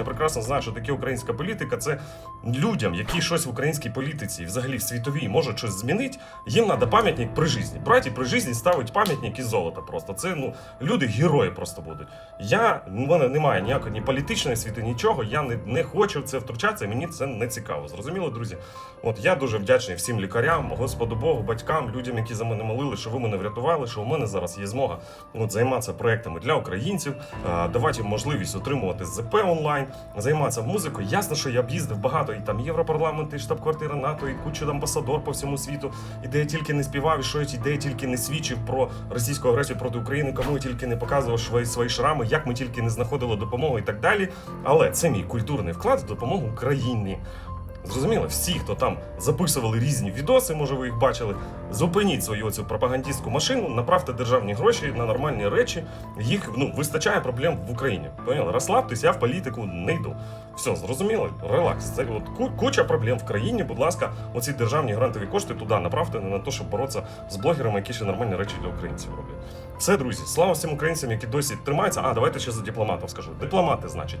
Я прекрасно знаю, що таке українська політика. Це людям, які щось в українській політиці, взагалі в світовій можуть щось змінити. Їм треба пам'ятник при житті. Браті при житті ставить пам'ятник із золота. Просто це ну люди герої просто будуть. Я в мене немає ніякої ні політичної світи, нічого. Я не, не хочу в це втручатися. Мені це не цікаво. Зрозуміло, друзі. От я дуже вдячний всім лікарям, Господу Богу, батькам, людям, які за мене молили, що ви мене врятували, що у мене зараз є змога от, займатися проектами для українців, давати їм можливість отримувати ЗП онлайн, займатися музикою. Ясно, що я об'їздив багато і там Європарламент, і штаб-квартира НАТО, і куча амбасадор по всьому світу, і де я тільки не співав, і що я, де я тільки не свідчив про російську агресію проти України, кому я тільки не показував свої, свої шрами, як ми тільки не знаходили допомогу і так далі. Але це мій культурний вклад в допомогу Україні. Зрозуміло, всі, хто там записували різні відоси, може ви їх бачили, зупиніть свою оцю пропагандистську машину, направте державні гроші на нормальні речі. Їх ну вистачає проблем в Україні. Поняли? Розслабтесь, я в політику не йду. Все, зрозуміло? Релакс. Це от куча проблем в країні. Будь ласка, оці державні грантові кошти туди направте на те, щоб боротися з блогерами, які ще нормальні речі для українців роблять. Все, друзі, слава всім українцям, які досі тримаються. А давайте ще за дипломатів скажу. Дипломати, значить.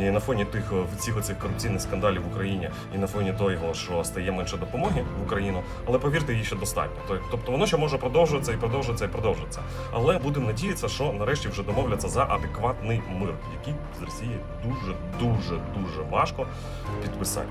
І на фоні тих е, всіх оцих корупційних скандалів в Україні, і на фоні того, що стає менше допомоги в Україну, але повірте, її ще достатньо. То- Тобто воно ще може продовжуватися і продовжуватися і продовжуватися. Але будемо надіятися, що нарешті вже домовляться за адекватний мир, який з Росії дуже дуже дуже важко підписати.